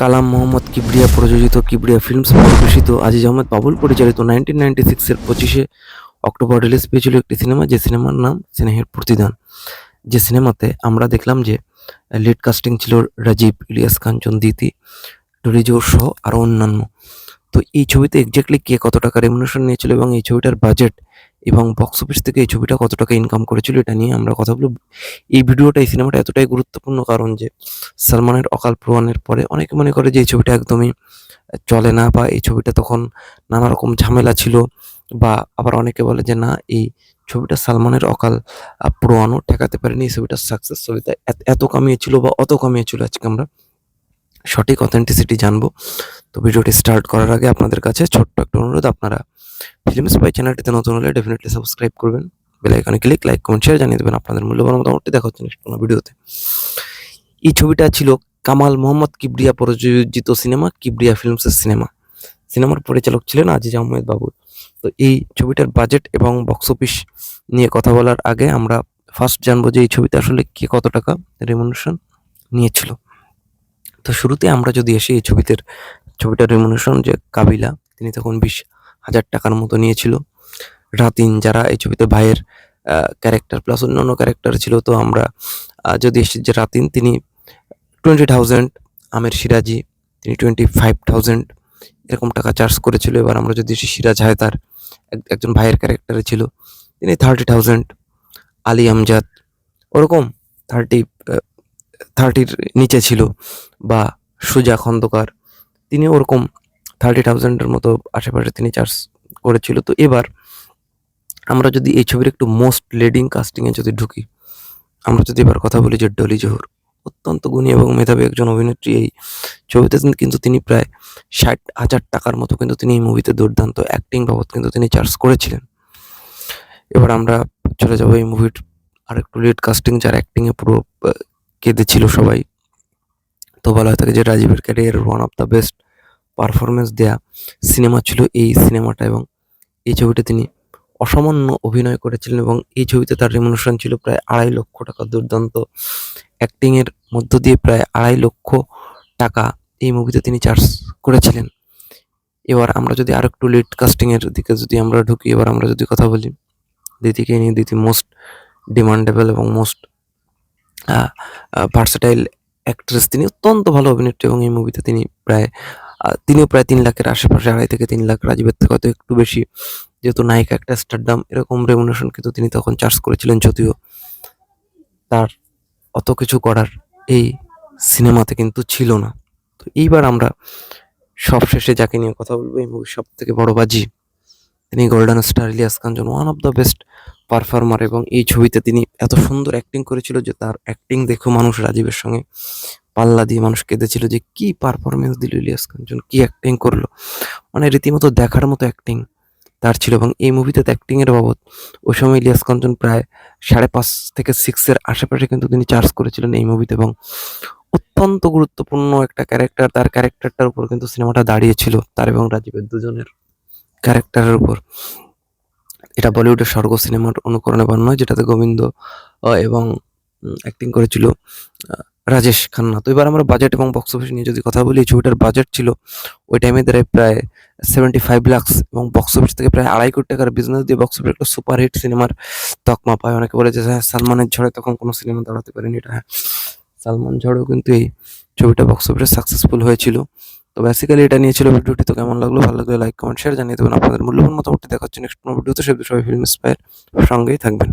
কালাম মোহাম্মদ কিবরিয়া প্রযোজিত কিবরিয়া ফিল্মস পরিবেশিত আজিজ আহমেদ বাবুল পরিচালিত নাইনটিন নাইনটি সিক্সের পঁচিশে অক্টোবর রিলিজ পেয়েছিল একটি সিনেমা, যে সিনেমার নাম স্নেহের প্রতিদান। যে সিনেমাতে আমরা দেখলাম যে লিড কাস্টিং ছিল রাজীব, ইলিয়াস কাঞ্চন দিতি ডলিজোর সহ আরও অন্যান্য। তো এই ছবিতে এক্স্যাক্টলি কে কত টাকা রেমুনেশন নিয়েছিল এবং এই ছবিটার বাজেট এবং বক্স অফিস থেকে এই ছবিটা কত টাকা ইনকাম করেছিল এটা নিয়ে আমরা কথা বলব। এই ভিডিওটা, এই সিনেমাটা এতটাই গুরুত্বপূর্ণ কারণ যে, সালমানের অকাল প্রয়াণের পরে অনেকে মনে করে যে, এই ছবিটা একদমই চলে না বা এই ছবিটা তখন নানা রকম ঝামেলা ছিল বা আবার অনেকে বলে যে, না, এই ছবিটা সালমানের অকাল প্রয়াণও ঠেকাতে পারেনি, এই ছবিটার সাকসেস ছবিটা এত কামিয়েছিল বা অত কামিয়েছিল আজকে আমরা সঠিক অথেন্টিসিটি জানব। তো ভিডিওটি স্টার্ট করার আগে আপনাদের কাছে ছোট্ট একটা অনুরোধ, আপনারা ফিল্ম স্পাই চ্যানেলটিতে নতুন হলে ডেফিনেটলি সাবস্ক্রাইব করবেন। বেল আইকনে ক্লিক লাইক কমেন্ট শেয়ার জানিয়ে দেবেন আপনাদের মূল্যবান মতামতটি দেখা হচ্ছে নেক্সট কোনো ভিডিওতে এই ছবিটা ছিল কামাল মোহাম্মদ কিবরিয়া প্রযোজিত সিনেমা কিবরিয়া ফিল্মসের সিনেমা সিনেমার পরিচালক ছিলেন আজিজ আহমেদ বাবু। তো এই ছবিটার বাজেট এবং বক্স অফিস নিয়ে কথা বলার আগে আমরা ফার্স্ট জানব যে এই ছবিতে আসলে কে কত টাকা রেমুনেশন নিয়েছিল। তো শুরুতে আমরা যদি এসে এই ছবিতে ছবিটার রেমুনেশন যে কাবিলা, তিনি তখন বিশ হাজার টাকার মতো নিয়েছিল। রাতিন যারা এই ছবিতে ভাইয়ের ক্যারেক্টার প্লাস অন্যান্য ক্যারেক্টার ছিল, তো আমরা যদি এসে যে রাতিন, তিনি টোয়েন্টি থাউজেন্ড আমের সিরাজি, তিনি টোয়েন্টি ফাইভ থাউজেন্ড এরকম টাকা চার্জ করেছিল। এবার আমরা যদি এসে সিরাজ হায়দার, এক- একজন ভাইয়ের ক্যারেক্টারে ছিল, তিনি থার্টি থাউজেন্ড আলী আমজাদ, ওরকম থার্টি থার্টির নিচে ছিল, বা সুজা খন্দকার, তিনি ওরকম থার্টি থাউজেন্ডের মতো আশেপাশে তিনি চার্জ করেছিল। তো এবার আমরা যদি এই ছবির একটু মোস্ট লিডিং কাস্টিংয়ে যদি ঢুকি, আমরা যদি এবার কথা বলি যে ডলি জোহর, অত্যন্ত গুণী এবং মেধাবী একজন অভিনেত্রী, এই ছবিতে কিন্তু তিনি প্রায় ষাট হাজার টাকার মতো কিন্তু তিনি এই মুভিতে দুর্দান্ত অ্যাক্টিং বাবদ কিন্তু তিনি চার্জ করেছিলেন। এবার আমরা চলে যাব এই মুভির আর একটু লিড কাস্টিং যার অ্যাক্টিংয়ে পুরো কেঁদেছিল সবাই। তো বলা হয়ে থাকে যে রাজীবের career one of the best performance দেয়া সিনেমা ছিল এই সিনেমাটা এবং এই ছবিটা তিনি অসামান্য অভিনয় করেছিলেন এবং এই ছবিতে তার রেমুনেশন ছিল প্রায় আড়াই লক্ষ টাকা দুর্দান্ত। অ্যাক্টিংয়ের মধ্য দিয়ে প্রায় আড়াই লক্ষ টাকা এই মুভিতে তিনি চার্জ করেছিলেন। এবার আমরা যদি আর একটু লিড কাস্টিংয়ের দিকে যদি আমরা ঢুকি, এবার আমরা যদি কথা বলি দিদিকে নিয়ে, দিদি মোস্ট ডিমান্ডেবল এবং মোস্ট ভার্সেটাইল অ্যাক্ট্রেস তিনি অত্যন্ত ভালো অভিনেত্রী এবং এই মুভিতে তিনি প্রায় তিনিও প্রায় তিন লাখের আশেপাশে আড়াই থেকে তিন লাখ রাজীবের থেকে হয়তো একটু বেশি। যেহেতু নায়িকা একটা স্টারডাম, এরকম রেমুনেশন কিন্তু তিনি তখন চার্জ করেছিলেন যদিও তার অত কিছু করার এই সিনেমাতে কিন্তু ছিল না। তো এইবার আমরা সবশেষে যাকে নিয়ে কথা বলব, এই মুভির সব থেকে বড় বাজি তিনি golden star Ilias Kanchan one of the best performer এবং এই ছবিতে তিনি এত সুন্দর অ্যাক্টিং করেছিল যে তার অ্যাক্টিং দেখে মানুষ রাজীবের সঙ্গে পাল্লা দিয়ে মানুষ কেঁদেছিল যে কি পারফরমেন্স দিল ইলিয়াস কাঞ্চন কি অ্যাক্টিং করল। মানে রীতিমতো দেখার মতো অ্যাক্টিং তার ছিল এবং এই মুভিতে অ্যাক্টিং এর বাবদ ওই সময় ইলিয়াস কাঞ্চন প্রায় সাড়ে পাঁচ থেকে সিক্সের আশেপাশে কিন্তু তিনি চার্জ করেছিলেন এই মুভিতে এবং অত্যন্ত গুরুত্বপূর্ণ একটা ক্যারেক্টার তার ক্যারেক্টারটার উপর কিন্তু সিনেমাটা দাঁড়িয়েছিল, তার এবং রাজীবের দুজনের। ক্যারেক্টারের উপর। এটা বলিউডের স্বর্গ সিনেমার অনুকরণে বানানো হয়, যেটাতে গোবিন্দ এবং অ্যাক্টিং করেছিল রাজেশ খান্না। তো এবার আমরা বাজেট এবং বক্স অফিস নিয়ে যদি কথা বলি, ছবিটার বাজেট ছিল ওই টাইমে দাঁড়ায় প্রায় সেভেন্টি ফাইভ লাক্স এবং বক্স অফিস থেকে প্রায় আড়াই কোটি টাকার বিজনেস দিয়ে বক্স অফিস একটা সুপারহিট সিনেমার তকমা পায়। অনেকে বলে যে হ্যাঁ সালমানের ঝড়ে তখন কোনো সিনেমা দাঁড়াতে পারেনি। এটা হ্যাঁ সালমান ঝড়েও কিন্তু এই ছবিটা বক্স অফিসে সাকসেসফুল হয়েছিল। তো বেসিক্যালি এটা নিয়ে ছিল ভিডিওটি তো কেমন লাগল? ভালো লাগলে লাইক কমেন্ট শেয়ার জানিয়ে দেবেন। আপনাদের মূল্যবান মতামতটি দেখাচ্ছে নেক্সট কোনো ভিডিওতে সে বিষয়ে ফিল্ম স্পায়ের সঙ্গেই থাকবেন।